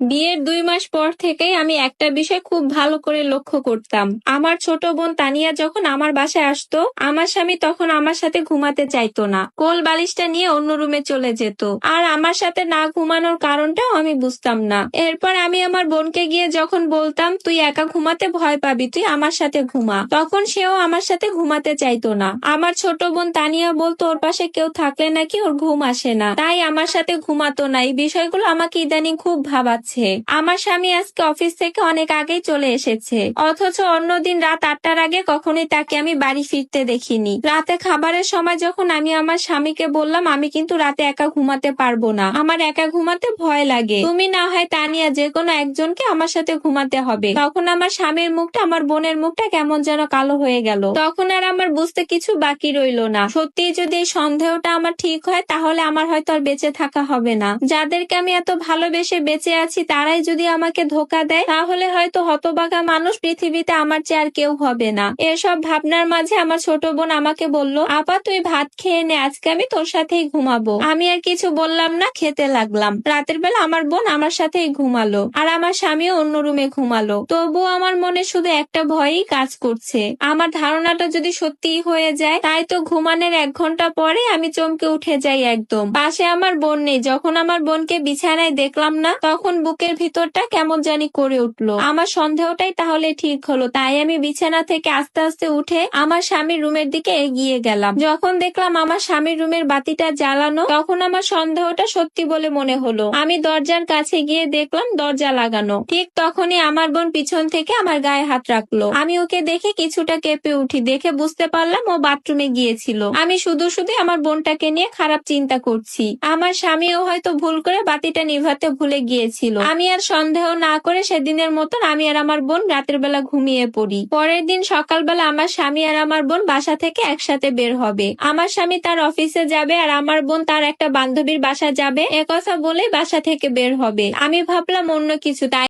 বিয়ের দুই মাস পর থেকেই আমি একটা বিষয় খুব ভালো করে লক্ষ্য করতাম। আমার ছোট বোন তানিয়া যখন আমার বাসায় আসতো, আমার স্বামী তখন আমার সাথে ঘুমাতে চাইতো না। কোল বালিশটা নিয়ে অন্য রুমে চলে যেত। আর আমার সাথে না ঘুমানোর কারণটাও আমি বুঝতাম না। এরপর আমি আমার বোনকে গিয়ে যখন বলতাম, তুই একা ঘুমাতে ভয় পাবি, তুই আমার সাথে ঘুমা। তখন সেও আমার সাথে ঘুমাতে চাইতো না। আমার ছোট বোন তানিয়া বলতো, ওর পাশে কেউ থাকলে নাকি ওর ঘুম আসে না। তাই আমার সাথে ঘুমাতো না। এই বিষয়গুলো আমাকে ইদানিং খুব ভাবাচ্ছে। আমার স্বামী আজকে অফিস থেকে অনেক আগেই চলে এসেছে। অথচ অন্যদিন রাত আটটার আগে কখনোই তাকে আমি বাড়ি ফিরতে দেখিনি। রাতে খাবারের সময় যখন আমি আমার স্বামীকে বললাম, আমি কিন্তু রাতে একা ঘুমাতে পারব না। আমার একা ঘুমাতে ভয় লাগে। তুমি না হয় তানিয়া যে কোনো একজনকে আমার সাথে ঘুমাতে হবে। তখন আমার স্বামীর মুখটা, আমার বোনের মুখটা কেমন যেন কালো হয়ে গেল। তখন আর আমার বুঝতে কিছু বাকি রইল না। সত্যি যদি এই সন্দেহটা আমার ঠিক হয়, তাহলে আমার হয়তো আর বেঁচে থাকা হবে না। যাদেরকে আমি এত ভালোবেসে বেঁচে আছি তারাই যদি আমাকে ধোকা দেয়, তাহলে হয়তো হতবাগা মানুষ পৃথিবীতে আমার চেয়ে আর কেউ হবে না। এসব ভাবনার মাঝে আমার ছোট বোন আমাকে বলল, আপা, তুই ভাত খেয়ে নে, আজকে আমি তোর সাথেই ঘুমাবো। আমি আর কিছু বললাম না, খেতে লাগলাম। রাতের বেলা আমার বোন আমার সাথেই ঘুমালো আর আমার স্বামীও অন্য রুমে ঘুমালো। তবুও আমার মনে শুধু একটা ভয়ই কাজ করছে। আমার ধারণাটা যদি সত্যি হয়ে যায়, তাই তো ঘুমানোর এক ঘণ্টা পরে আমি চমকে উঠে যাই একদম। পাশে আমার বোন নেই। যখন আমার বোনকে বিছানায় দেখলাম না, তখন বুকের ভিতরটা কেমন জানি করে উঠল। আমার সন্দেহটাই তাহলে ঠিক হলো, তাই আমি বিছানা থেকে আস্তে আস্তে উঠে আমার স্বামীর রুমের দিকে এগিয়ে গেলাম। যখন দেখলাম আমার স্বামীর রুমের বাতিটা জ্বালানো, তখন আমার সন্দেহটা সত্যি বলে মনে হলো। আমি দরজার কাছে গিয়ে দেখলাম দরজা লাগানো। ঠিক তখনই আমার বোন পিছন থেকে আমার গায়ে হাত রাখল। আমি ওকে দেখে কিছুটা কেঁপে উঠি, দেখে বুঝতে পারলাম ও বাথরুমে গিয়েছিল। আমি শুধু শুধু আমার বোনটাকে নিয়ে খারাপ চিন্তা করছি। আমার স্বামীও হয়তো ভুল করে বাতিটা নিভাতে ভুলে গিয়েছিল। আমি আর সন্দেহ না করে সেদিনের মতন আমি আর আমার বোন রাতের বেলা ঘুমিয়ে পড়ি। পরের দিন সকালবেলা আমার স্বামী আর আমার বোন বাসা থেকে একসাথে বের হবে। আমার স্বামী তার অফিসে যাবে আর আমার বোন তার একটা বান্ধবীর বাসা যাবে। একথা বলে বাসা থেকে বের হবে। আমি ভাবলাম অন্য কিছু, তাই